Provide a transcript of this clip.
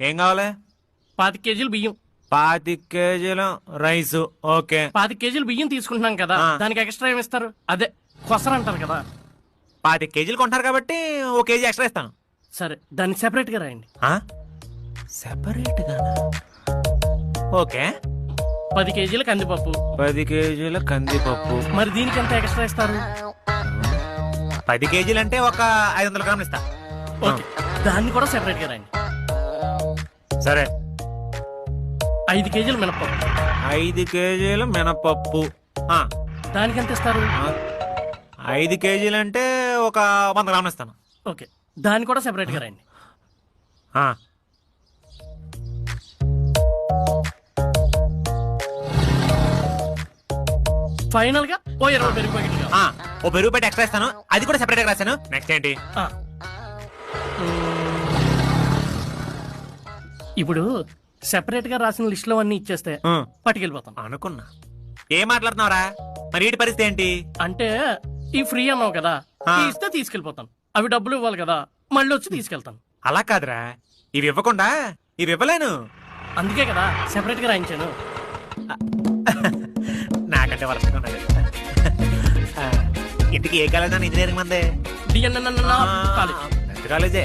ఏం కావాలి? పాతి కేజీలు బియ్యం. పాతి కేజీల రైస్. ఓకే. పాతి కేజీలు బియ్యం తీసుకుంటున్నాం కదా. ఆ. దానికి ఎక్స్ట్రా ఏమి ఇస్తారు? అదే కొసరు అంటారు కదా. పాతి కేజీలు కొంటారు కాబట్టి ఓ కేజీ ఎక్స్ట్రా ఇస్తాను. సరే దాన్ని సెపరేట్గా రాయండి. సెపరేట్ గానా ఓకే. పది కేజీల కందిపప్పు. పది కేజీల కందిపప్పు. మరి దీనికి ఎంత ఎక్స్ట్రా ఇస్తారు? పది కేజీలు అంటే ఒక ఐదు వందల గ్రాములు ఇస్తా. ఓకే. దాన్ని కూడా సెపరేట్గా రాయండి. సరే. ఐదు కేజీలు మినపప్పు ఐదు కేజీల మినపప్పు ఆ, దానికి ఎంత ఇస్తారు? ఆ, ఐదు కేజీలు అంటే ఒక వంద గ్రాములు ఇస్తాను. ఓకే దాన్ని కూడా సెపరేట్గా రాయండి ఆ, ఫైనల్గా ఓ ఇరవై పెరుగు ప్యాకెట్లు కావాలి. ఆ, ఓ పెరుగు పెట్టి ఎక్స్ట్రా ఇస్తాను. అది కూడా సెపరేట్గా రాశాను. నెక్స్ట్ ఏంటి? ఆ. ఇప్పుడు సెపరేట్గా రాసిన లిస్ట్లో అన్ని ఇచ్చేస్తే పట్టుకెళ్ళిపోతాం. అనుకున్నా. ఏం మాట్లాడుతున్నావురా? మరి వీటి పరిస్థితి ఏంటి? అంటే ఈ ఫ్రీ అన్నావు కదా ఇస్తే తీసుకెళ్ళిపోతాను అవి డబ్బులు ఇవ్వాలి కదా మళ్ళీ వచ్చి తీసుకెళ్తాను అలా కాదురా. ఇవి ఇవ్వకుండా ఇవి ఇవ్వలేను. అందుకే కదా సెపరేట్గా రాయించాను. నాకంటే వరసగా ఇంటికి ఏ కాలేజ్ ఇంజనీరింగ్ మందే? కాలేజే